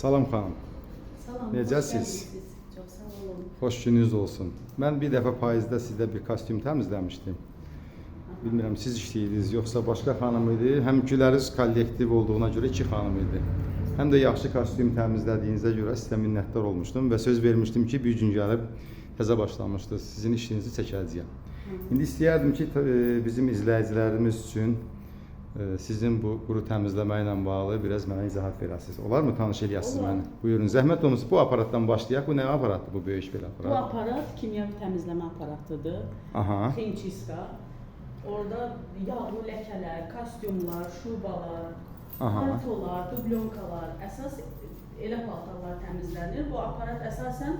Salam xanım. Salam. Necəsiz? Çok sağ olun. Xoş gününüz olsun. Mən bir dəfə payızda sizdə bir kostyum təmizləmişdim. Bilmirəm siz işləyirdiniz yoxsa başqa xanım idi. Həm Güləriz kollektiv olduğuna görə iki xanım idi. Həm də yaxşı kostyum təmizlədiyinizə görə sizə minnətdar olmuşdum və söz vermişdim ki, bir gün gəlib təzə başlamışdınız. Sizin işinizi çəkəcəyəm. İndi istəyərdim ki, e, bizim izləyicilərimiz üçün sizin bu quru təmizləmə ilə bağlı biraz mənə izahat verəsiniz. Olarmı? Tanış eləyəsiniz məni. Buyurun. Zəhmət olmasa bu aparatdan başlayaq. Bu nə aparatdır bu böyük bir Bu aparat? aparat kimyəvi təmizləmə aparatıdır. Aha. Xinçiska. Orada yağlı ləkələr, kostyumlar, şubalar, paltolar, dublonkalar, əsas elə paltarlar təmizlənir. Bu aparat əsasən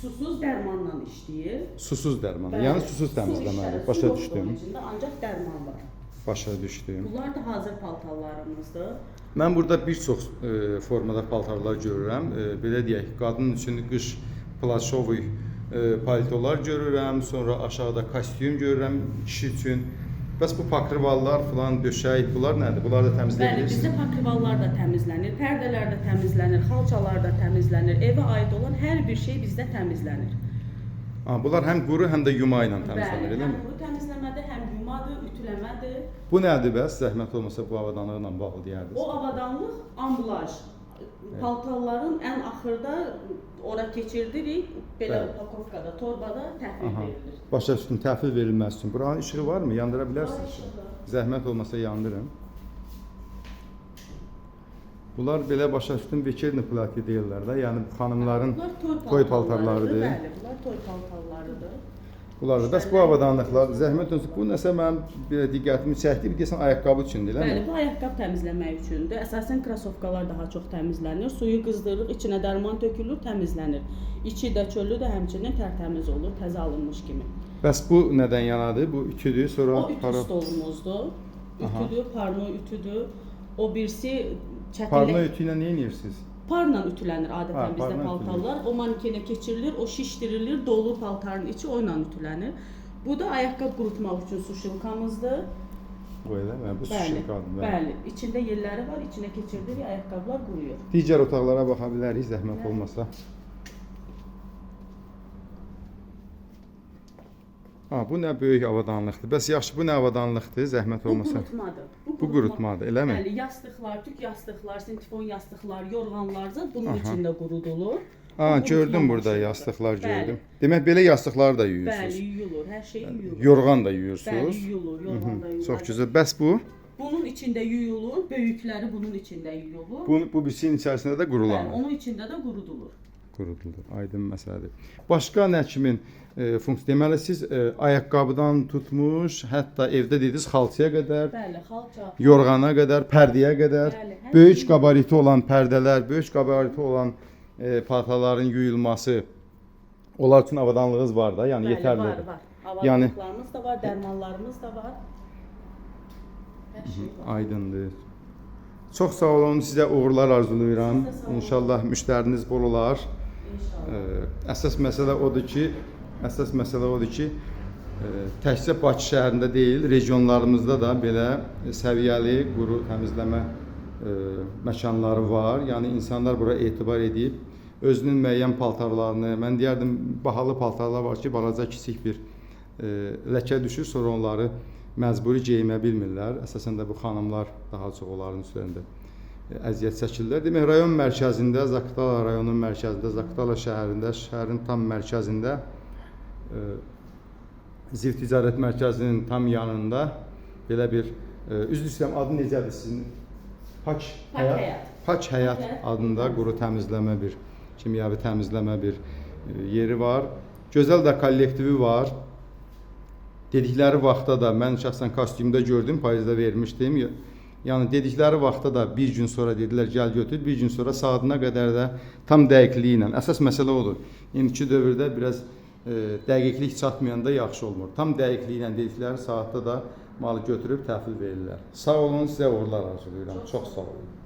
susuz dərmanla işləyir. Susuz dərman. Yəni susuz su təmizləməli. işləri, Başa düşdüm. ancaq dərman var. Başa düşdüm. Bunlar da hazır paltarlarımızdır. Mən burada bir çox e, formada paltarlar görürəm. E, belə deyək, qadın üçün qış plaşovoy e, paltolar görürəm, sonra aşağıda kostyum görürəm kişi üçün. Bəs bu pakrivallar falan, döşək, bunlar nədir? Bunlar da Bəli, bizdə pakrivallar da təmizlənir, pərdələr də təmizlənir, xalçalar da təmizlənir, evə aid olan hər bir şey bizdə təmizlənir. Ha, bunlar həm quru, həm də yuma ilə təmizlənir, Bəli, elə həm mi? bu təmizləmədir, həm yumadır, ütüləmədir. Bu nədir bəs? Zəhmət olmasa bu avadanlıqla bağlı deyərdiniz. O avadanlıq amblaj. Paltarların ən axırda ora keçirdirik, belə Bəli. upakovkada, torbada təhvil Aha. verilir. Başa düşdüm. Təhvil verilməsi üçün. Buranın işığı varmı? Yandıra Var bilərsiniz? işığı. Zəhmət olmasa yandırın. Bunlar belə başa düşdüm vekerni plakı deyirlər də. Yəni xanımların toy paltarlarıdır. Bəli, bunlar toy paltarlarıdır. Bunlar da bəs bu avadanlıqlar zəhmət olsun. Bu nəsə mənim diqqətimi çəkdi. Bir desən ayaqqabı üçündür, Bəli, eləmi? bu ayaqqabı təmizləmək üçündür. Əsasən krasovkalar daha çox təmizlənir. Suyu qızdırırıq, içinə dərman tökülür, təmizlənir. İçi də çölü də həmçinin tərtəmiz olur, təzə alınmış kimi. Bəs bu nədən yanadır? Bu ütüdür, sonra O ütü para stolumuzdur. Ütüdür, parno ütüdür. O birisi çətinlik. parma ütü ilə nə edirsiniz? Parla ütülənir adətən Ha, parla paltarlar. O manekenə keçirilir, o şişdirilir, dolu paltarın içi o ilə ütülənir. Bu da ayaqqabı qurutmaq üçün suşilkamızdır. Bu eləmi? Bu Bəli, şişir qadın. bəli. İçində yerləri var, içinə keçirdirik, ayaqqabılar quruyur. Digər otaqlara baxa bilərik zəhmət olmasa. Ha, bu nə böyük avadanlıqdır. Bəs yaxşı bu nə avadanlıqdır, zəhmət Bu olmasa. qurutmadır. Bu qurutmadır, eləmi? Bəli, yastıqlar, tük yastıqlar, sintifon yastıqlar, yorğanlar da bunun Aha. içində qurudulur. Ha, Bu gördüm burada yastıqlar Bəli, gördüm. Demək belə yastıqları da Bəli, yuyursunuz. yuyulur, hər şey yuyulur. Yorğan da Bəli, yuyursunuz. yuyulur, yorğan da yuyulur. Çox gözəl. Bəs bu? Bunun içində yuyulur, böyükləri bunun içində yuyulur. Bu bu birisinin içərisində də Bəli, qurulanır. onun içində də qurudulur. Qurudulur. Aydın məsələdir. Başqa nə kimin e, funksiya deməli siz e, ayaqqabıdan tutmuş, hətta evdə dediniz xalçaya qədər, Bəli, xalça. yorğana qədər, pərdəyə qədər, Bəli, böyük şey- qabariti olan pərdələr, böyük qabariti olan e, paltarların yuyulması onlar üçün avadanlığınız var da, yəni Bəli, yetərli. var, var. Yəni- da var, dərmanlarımız da var. Hər şey var. Aydındır. Çox sağ olun, sizə uğurlar arzulayıram. İnşallah müştəriniz bol olar. Əsas məsələ odur ki, əsas məsələ odur ki, ə, təkcə Bakı şəhərində deyil, regionlarımızda da belə səviyyəli quru təmizləmə ə, məkanları var. Yəni insanlar bura etibar edib özünün müəyyən paltarlarını, mən deyərdim bahalı paltarlar var ki, balaca kiçik bir ə, ləkə düşür, sonra onları məcburi geyinə bilmirlər. Əsasən də bu xanımlar daha çox onların üzərində ə, əziyyət çəkirlər. Demək rayon mərkəzində, Zaqatala rayonunun mərkəzində, Zaqatala şəhərində, şəhərin tam mərkəzində ə, Ziv Ticarət Mərkəzinin tam yanında belə bir ə, üzr istəyirəm adı necədir sizin? Pak Həyat. Pak Həyat adında quru təmizləmə bir kimyəvi təmizləmə bir ə, yeri var. Gözəl də kollektivi var. Dedikləri vaxtda da mən şəxsən kostyumda gördüm, payızda vermişdim. Yəni dedikləri vaxtda da bir gün sonra dedilər gəl götür, bir gün sonra saatına qədər də tam dəqiqliyi ilə. Əsas məsələ odur. İndiki dövrdə biraz e, dəqiqlik çatmayanda yaxşı olmur. Tam dəqiqliyi ilə dedikləri saatda da malı götürüb təhvil verirlər. Sağ olun, sizə uğurlar arzulayıram. Çox sağ olun.